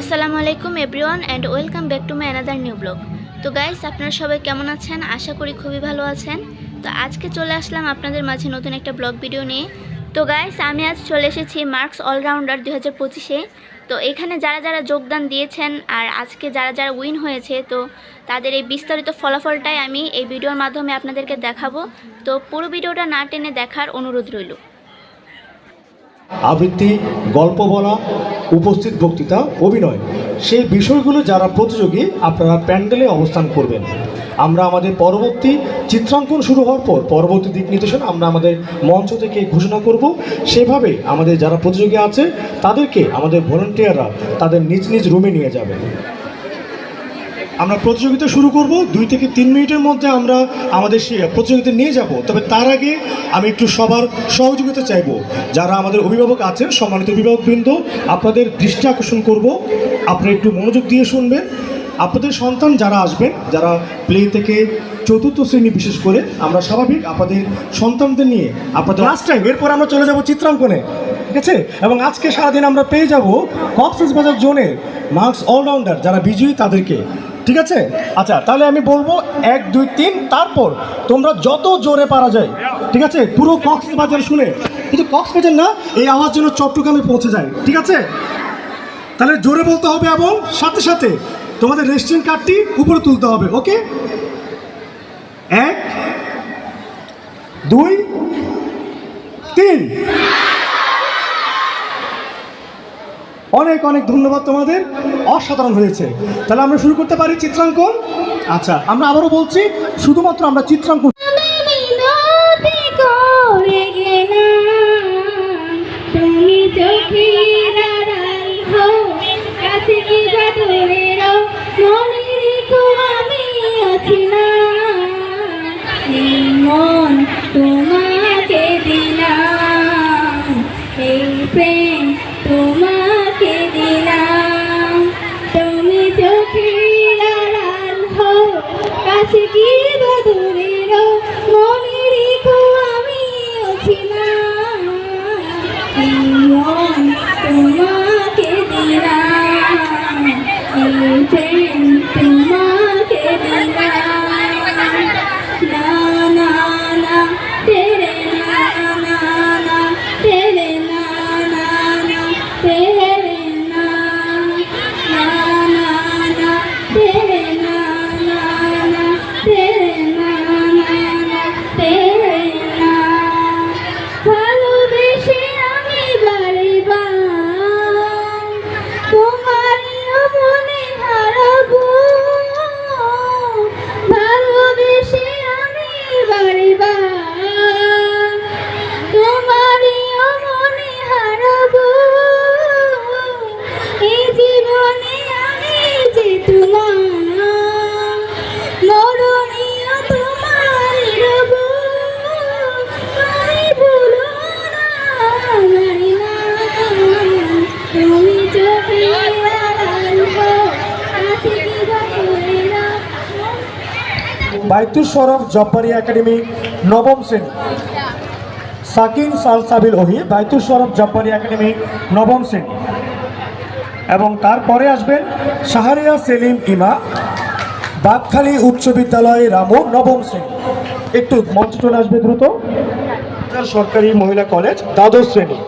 আসসালামু আলাইকুম everyone and welcome back to my another new blog. তো গাইস, আপনারা সবাই কেমন আছেন? আশা করি খুবই ভালো আছেন। তো আজকে চলে আসলাম আপনাদের মাঝে নতুন একটা ব্লগ ভিডিও নিয়ে। তো গাইস, আমি আজ চলে এসেছি মার্কস অলরাউন্ডার দু হাজার পঁচিশে। তো এখানে যারা যারা যোগদান দিয়েছেন আর আজকে যারা যারা উইন হয়েছে, তো তাদের এই বিস্তারিত ফলাফলটাই আমি এই ভিডিওর মাধ্যমে আপনাদেরকে দেখাবো। তো পুরো ভিডিওটা না টেনে দেখার অনুরোধ রইল। আবৃত্তি, গল্প বলা, উপস্থিত বক্তৃতা, অভিনয়। সেই বিষয়গুলো যারা প্রতিযোগী, আপনারা প্যান্ডেলে অবস্থান করবেন। আমরা আমাদের পরবর্তী চিত্রাঙ্কন শুরু হওয়ার পর পরবর্তী দিক নির্দেশনা আমরা আমাদের মঞ্চ থেকে ঘোষণা করব। সেভাবে আমাদের যারা প্রতিযোগী আছে, তাদেরকে আমাদের ভলেন্টিয়াররা তাদের নিজ নিজ রুমে নিয়ে যাবে। আমরা প্রতিযোগিতা শুরু করব। দুই থেকে তিন মিনিটের মধ্যে আমরা আমাদের সেই প্রতিযোগিতা নিয়ে যাব। তবে তার আগে আমি একটু সবার সহযোগিতা চাইব। যারা আমাদের অভিভাবক আছেন, সম্মানিত অভিভাবকবৃন্দ, আপনাদের দৃষ্টি আকর্ষণ করব। আপনারা একটু মনোযোগ দিয়ে শুনবেন। আপনাদের সন্তান যারা আসবেন, যারা প্লে থেকে চতুর্থ শ্রেণি বিশেষ করে, আমরা স্বাভাবিক আপনাদের সন্তানদের নিয়ে আপনাদের লাস্ট টাইম এরপর আমরা চলে যাব চিত্রাঙ্কনে, ঠিক আছে? এবং আজকে সারাদিন আমরা পেয়ে যাব কক্সেস বাজার জোনের মার্কস অলরাউন্ডার যারা বিজয়ী তাদেরকে। ঠিক আছে? আচ্ছা তাহলে আমি বলব এক, দুই, তিন, তারপর তোমরা যত জোরে পারা যায়, ঠিক আছে? পুরো কক্সবাজার শুনে। কিন্তু কক্সবাজার না, এই আওয়াজ যেন চট্টগ্রামে পৌঁছে যায়, ঠিক আছে? তাহলে জোরে বলতে হবে এবং সাথে সাথে তোমাদের রেস্টুরেন্ট কার্ডটি উপরে তুলতে হবে, ওকে? এক, দুই, তিন। অনেক অনেক ধন্যবাদ তোমাদের। অসাধারণ হয়েছে। তাহলে আমরা শুরু করতে পারি চিত্রাঙ্কন? আচ্ছা আমরা আবারও বলছি, শুধুমাত্র আমরা চিত্রাঙ্কন কাছে কি বা দূরে মনে আছি তোমাকে দিলাম। এই প্রেম তোমাকে বাইতুল সরফ জব্বারি একাডেমি নবম শ্রেণি। সাকিন সাল সাবিল ওহি বাইতুল সরফ জব্বারি একাডেমি নবম শ্রেণি। এবং তারপরে আসবেন শাহরিয়া সেলিম ইমা, বাগখালী উচ্চ বিদ্যালয় রামু নবম শ্রেণি। একটু মঞ্চে চলে আসবে দ্রুত। সরকারি মহিলা কলেজ দ্বাদশ শ্রেণি।